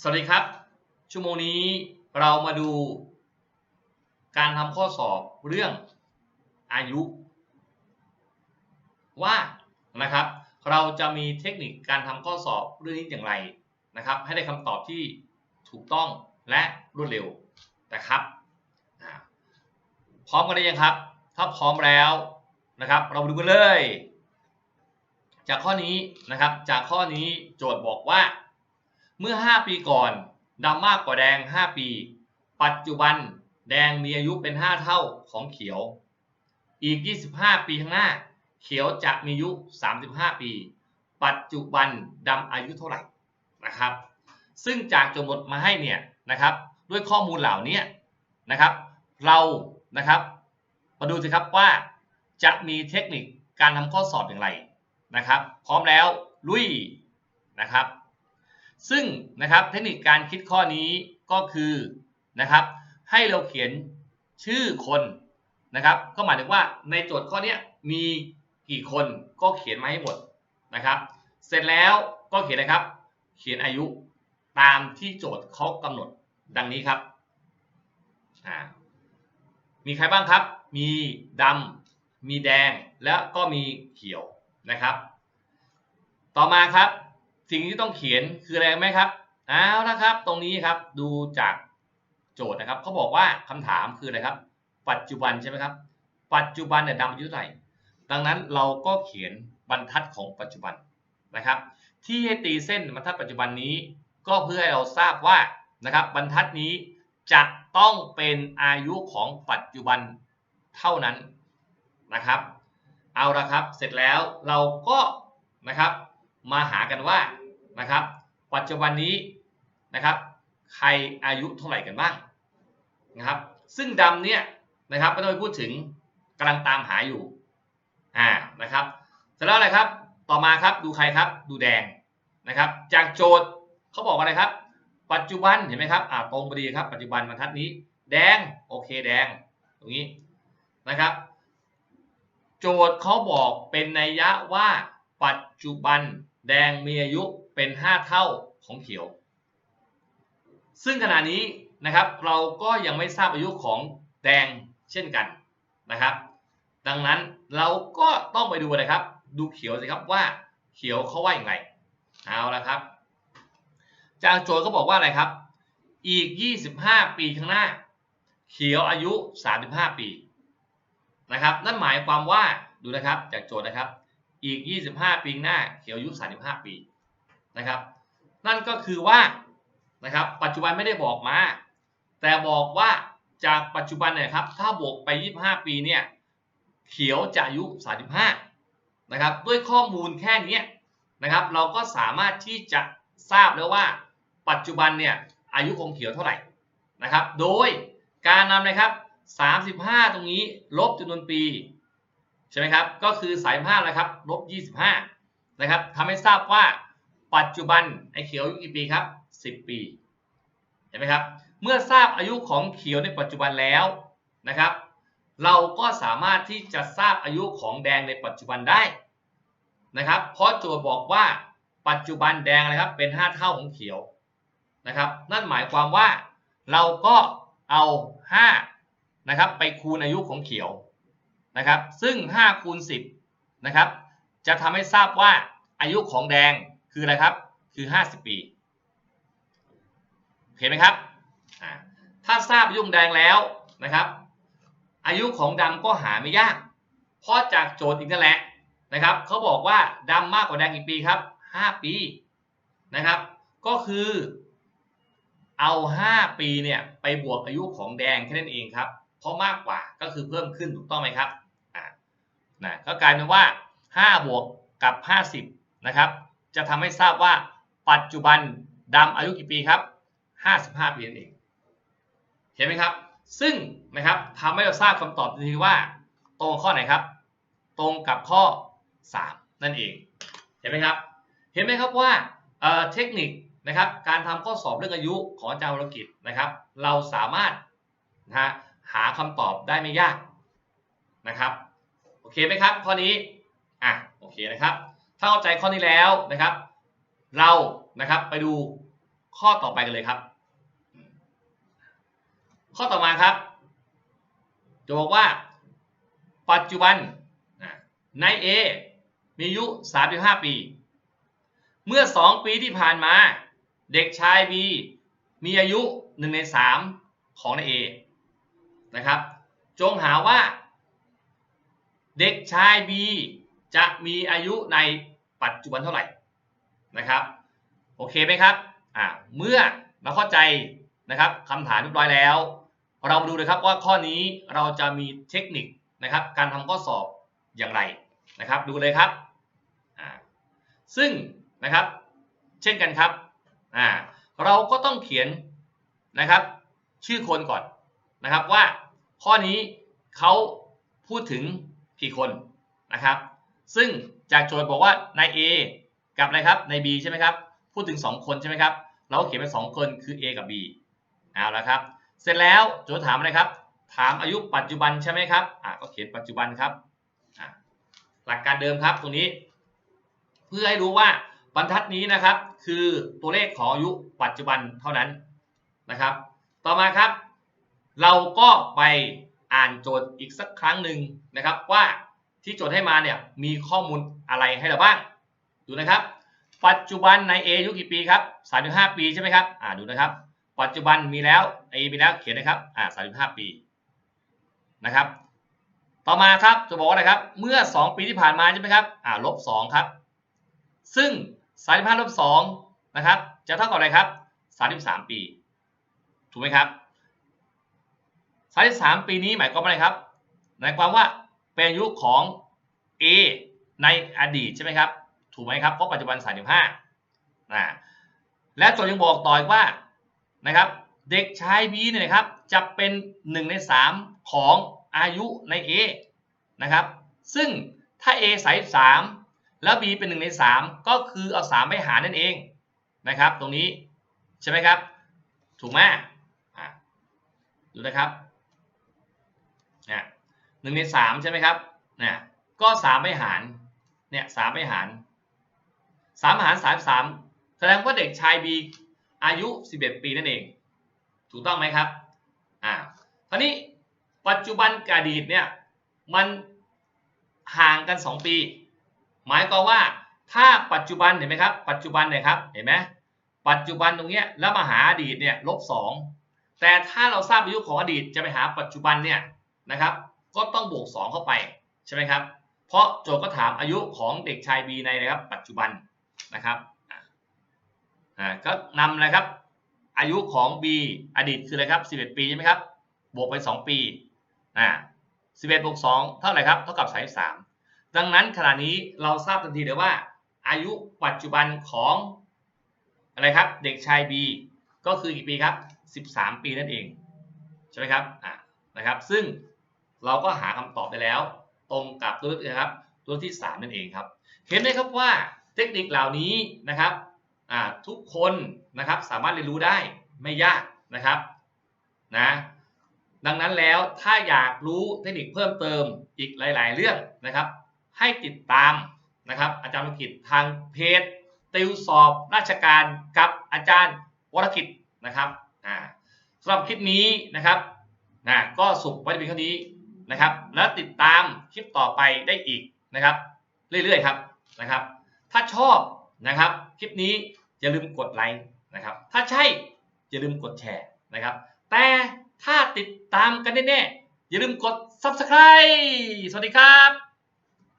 สวัสดีครับ ชั่วโมงนี้เรามาดู การทำข้อสอบเรื่องอายุ ว่านะครับ เราจะมีเทคนิคการทำข้อสอบเรื่องนี้อย่างไรนะครับ ให้ได้คำตอบที่ถูกต้องและรวดเร็วนะครับพร้อมกันหรือยังครับ ถ้าพร้อมแล้วนะครับ เรามาดูกันเลย จากข้อนี้นะครับ จากข้อนี้โจทย์บอกว่า เมื่อ 5 ปีก่อนดำมากกว่าแดง 5 ปี ปัจจุบันแดงมีอายุเป็น 5 เท่าของเขียว อีก 25 ปีข้างหน้า เขียวจะมีอายุ 35 ปี ปัจจุบันดำอายุเท่าไหร่นะครับ ซึ่งจากโจทย์มาให้เนี่ยนะครับ ด้วยข้อมูลเหล่านี้นะครับ เรานะครับมาดูสิครับว่าจะมีเทคนิคการทำข้อสอบอย่างไรนะครับ พร้อมแล้วลุยนะครับ ซึ่งนะครับเทคนิคการคิดข้อนี้ก็คือนะครับให้เราเขียนชื่อคนนะครับก็หมายถึงว่าในโจทย์ข้อนี้มีกี่คนก็เขียนมาให้หมดนะครับ เสร็จแล้วก็เขียนนะครับ เขียนอายุตามที่โจทย์เขากำหนดดังนี้ครับมีใครบ้างครับ มีดำมีแดงแล้วก็มีเขียวนะครับ ต่อมาครับ สิ่งที่ต้องเขียนคืออะไรไหมครับเอาละครับ ตรงนี้ครับดูจากโจทย์นะครับเขาบอกว่าคำถามคืออะไรครับ ปัจจุบันใช่ไหมครับ ปัจจุบันเนี่ยดำอายุเท่าไหร่ดังนั้นเราก็เขียนบรรทัดของปัจจุบันนะครับ ที่ให้ตีเส้นบรรทัดปัจจุบันนี้ ก็เพื่อให้เราทราบว่านะครับ บรรทัดนี้จะต้องเป็นอายุของปัจจุบันเท่านั้นนะครับ เอาละครับเสร็จแล้วเราก็นะครับ มาหากันว่านะครับ ปัจจุบันนี้นะครับ ใครอายุเท่าไหร่กันบ้างนะครับ ซึ่งดำเนี่ยนะครับไม่ต้องไปพูดถึงกำลังตามหาอยู่อ่านะครับเสร็จแล้วอะไรครับ ต่อมาครับดูใครครับดูแดงนะครับ จากโจทย์เขาบอกว่าอะไรครับ ปัจจุบันเห็นไหมครับอ่าตรงพอดีครับ ปัจจุบันบรรทัดนี้ แดงโอเคแดงตรงนี้นะครับ โจทย์เขาบอกเป็นนัยยะว่าปัจจุบัน แดงมีอายุเป็น 5 เท่าของเขียว ซึ่งขณะนี้นะครับเราก็ยังไม่ทราบอายุของแดงเช่นกันนะครับ ดังนั้นเราก็ต้องไปดูนะครับ ดูเขียวสิครับว่าเขียวเขาว่าอย่างไรเอาละครับ จากโจทย์เขาบอกว่าอะไรครับ อีก 25 ปีข้างหน้า เขียวอายุ 35 ปีนะครับ นั่นหมายความว่าดูนะครับจากโจทย์นะครับ อีก 25 ปีหน้าเขียวอายุ 35 ปีนะครับ นั่นก็คือว่านะครับปัจจุบันไม่ได้บอกมา แต่บอกว่าจากปัจจุบันเนี่ยครับถ้าบวกไป 25 ปีเนี่ยเขียวจะอายุ 35นะครับด้วยข้อมูลแค่นี้นะครับ เราก็สามารถที่จะทราบแล้วว่า ปัจจุบันเนี่ยอายุของเขียวเท่าไหร่นะครับ โดยการนำนะครับ 35 ตรงนี้ลบจำนวนปี ช่ไหมครับ ก็คือสาย5นะครับลบ25 นะครับทำให้ทราบว่าปัจจุบันไอ้เขียวอายุกี่ปีครับ 10 ปี เห็นไหมครับ เมื่อทราบอายุของเขียวในปัจจุบันแล้วนะครับ เราก็สามารถที่จะทราบอายุของแดงในปัจจุบันได้นะครับ เพราะโจทย์บอกว่าปัจจุบันแดงอะครับเป็น 5 เท่าของเขียวนะครับ นั่นหมายความว่าเราก็เอา5นะครับไปคูณอายุของเขียว นะครับ ซึ่ง5คูณ10นะครับ จะทำให้ทราบว่าอายุของแดงคืออะไรครับ คือ 50 ปีเห็นไหมครับ ถ้าทราบยุของแดงแล้วนะครับ อายุของดำก็หาไม่ยาก เพราะจากโจทย์อีกนั่นแหละนะครับเขาบอกว่าดำมากกว่าแดงกี่ปีครับ 5 ปีนะครับ ก็คือเอา 5 ปีเนี่ยไปบวกอายุของแดงแค่นั้นเองครับ เพราะมากกว่าก็คือเพิ่มขึ้นถูกต้องไหมครับ นะก็กลายเป็นว่า 5 บวกกับ 50 นะครับ จะทำให้ทราบว่าปัจจุบันดำอายุกี่ปีครับ 55 ปีนั่นเอง เห็นไหมครับ ซึ่งนะครับทำให้เราทราบคำตอบทันทีว่า ตรงข้อไหนครับ ตรงกับข้อ 3 นั่นเอง เห็นไหมครับ เห็นไหมครับว่าเเทคนิคนะครับการทำข้อสอบเรื่องอายุของอาจารย์วรกิจนะครับ เราสามารถนะฮะหาคำตอบได้ไม่ยากนะครับ อเคไหมครับข้อนี้อะโอเคนะครับ ถ้าเข้าใจข้อนี้แล้วนะครับ เรานะครับไปดูข้อต่อไปกันเลยครับ ข้อต่อมาครับ จะบอกว่า ปัจจุบันนาย A มีอายุ 35 ปี เมื่อ 2 ปีที่ผ่านมา เด็กชาย B มีอายุ 1 ใน 3 ของนาย A นะครับ จงหาว่า เด็กชาย B จะมีอายุในปัจจุบันเท่าไหร่นะครับ โอเคไหมครับอ่าเมื่อเราเข้าใจนะครับคำถามเรียบร้อยแล้ว เรามาดูเลยครับว่าข้อนี้เราจะมีเทคนิคนะครับ การทำข้อสอบอย่างไรนะครับ ดูเลยครับอ่าซึ่งนะครับ เช่นกันครับอ่าเราก็ต้องเขียนนะครับ ชื่อคนก่อนนะครับว่าข้อนี้เขาพูดถึง กี่คนนะครับ ซึ่งจากโจทย์บอกว่านาย A กับอะไรครับนาย B ใช่ไหมครับ พูดถึง 2 คนใช่ไหมครับ เราก็เขียนเป็น 2 คนคือ A กับ B เอาละครับ เสร็จแล้วโจทย์ถามอะไรครับ ถามอายุปัจจุบันใช่ไหมครับอ่าก็เขียนปัจจุบันครับหลักการเดิมครับตรงนี้ เพื่อให้รู้ว่าบรรทัดนี้นะครับ คือตัวเลขของอายุปัจจุบันเท่านั้นนะครับ ต่อมาครับ เราก็ไป อ่านโจทย์อีกสักครั้งหนึ่งนะครับว่าที่โจทย์ให้มาเนี่ยมีข้อมูลอะไรให้เราบ้าง ดูนะครับ ปัจจุบันใน A อายุกี่ปีครับ35 ปีใช่ไหมครับอ่าดูนะครับ ปัจจุบันมีแล้ว A มีแล้วเขียนนะครับอ่า35 ปีนะครับต่อมาครับจะบอกว่าอะไรครับ เมื่อ 2 ปีที่ผ่านมาใช่ไหมครับอ่าลบ2ครับ ซึ่ง35ลบ2นะครับจะเท่ากับอะไรครับ 33 ปี ถูกไหมครับ 33ปีนี้หมายความว่าอะไรครับหมายความว่าเป็นอายุของ A ในอดีตใช่ไหมครับ ถูกไหมครับเพราะปัจจุบัน 35นะและโจทย์ยังบอกต่ออีกว่านะครับเด็กชาย B เนี่ยนะครับจะเป็น 1 ใน 3 ของอายุใน A นะครับซึ่งถ้า A ใส่3แล้ว B เป็น 1 ใน 3 ก็คือเอา 3 ไปหารนั่นเองนะครับ ตรงนี้ใช่ไหมครับ ถูกไหมดูนะครับ นึ่งในสามใช่ไหมครับเนี่ยก็สามไปหารเนี่ยสามไปหารสามหารสามสามแสดงว่าเด็กชาย B อายุ 11 ปีนั่นเอง ถูกต้องไหมครับอ่าคราวนี้ปัจจุบันกับอดีตเนี่ยมันห่างกัน 2 ปี หมายความว่าถ้าปัจจุบันเห็นไหมครับ ปัจจุบันเนี่ยครับเห็นไหมปัจจุบันตรงเนี้ยแล้วมาหาอดีตเนี่ยลบสองแต่ถ้าเราทราบอายุของอดีตจะไปหาปัจจุบันเนี่ยนะครับ ก็ต้องบวก 2 เข้าไปใช่ไหมครับ เพราะโจทย์ก็ถามอายุของเด็กชาย B ในนะครับ ปัจจุบันนะครับอ่าก็นำนะครับ อายุของ B อดีตคืออะไรครับ 11 ปีใช่ไหมครับ บวกไป 2 ปีอ่า11บวก2เท่าไหร่ครับ เท่ากับ33ดังนั้นขณะนี้เราทราบทันทีเลยว่า อายุปัจจุบันของอะไรครับ เด็กชาย B ก็คือกี่ปีครับ 13 ปีนั่นเอง ใช่ไหมครับอ่านะครับ ซึ่ง เราก็หาคำตอบได้แล้ว ตรงกับตัวเลือกนะครับ ตัวที่ 3 นั่นเองครับ เห็นไหมครับว่าเทคนิคเหล่านี้นะครับทุกคนนะครับสามารถเรียนรู้ได้ไม่ยากนะครับนะดังนั้นแล้วถ้าอยากรู้เทคนิคเพิ่มเติมอีกหลาย ๆ เรื่องนะครับ ให้ติดตามนะครับ อาจารย์วรกิจทางเพจติวสอบราชการกับอาจารย์วรกิจนะครับสำหรับคลิปนี้นะครับนะก็สุกไว้เป็นเท่านี้ นะครับ และติดตามคลิปต่อไปได้อีกนะครับ เรื่อยๆครับนะครับ ถ้าชอบนะครับ คลิปนี้อย่าลืมกดไลค์นะครับ ถ้าใช่อย่าลืมกดแชร์นะครับ แต่ถ้าติดตามกันแน่ๆอย่าลืมกด subscribe สวัสดีครับ